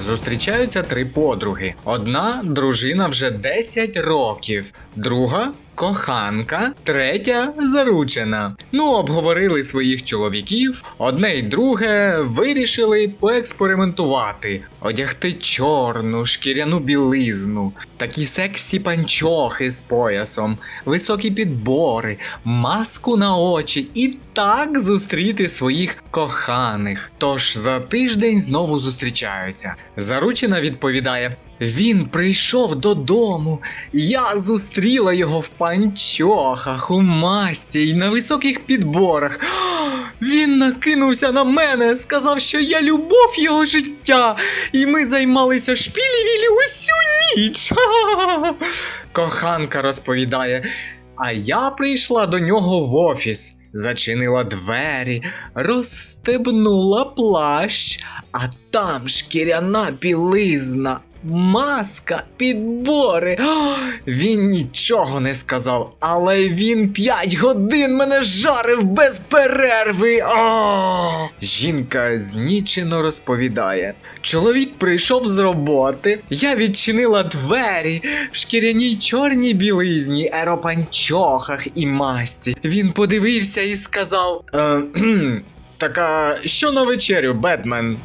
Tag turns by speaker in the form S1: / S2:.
S1: Зустрічаються три подруги. Одна дружина вже 10 років, друга коханка, третя заручена. Ну, обговорили своїх чоловіків. Одне й друге вирішили поекспериментувати, одягти чорну шкіряну білизну, такі сексі панчохи з поясом, високі підбори, маску на очі і так зустріти своїх коханих. Тож за тиждень знову зустрічаються. Заручена відповідає: він прийшов додому. Я зустріла його в панчохах, у масці й на високих підборах. Він накинувся на мене, сказав, що я любов його життя, і ми займалися шпілі-вілі усю ніч. Коханка розповідає. А я прийшла до нього в офіс, зачинила двері, розстебнула плащ, а там шкіряна білизна, маска, підбори. Він нічого не сказав, але він п'ять годин мене жарив без перерви. О! Жінка знічено розповідає. Чоловік прийшов з роботи, я відчинила двері в шкіряній чорній білизні, аеропанчохах і масці. Він подивився і сказав: е, Так а що на вечерю, Бетмен?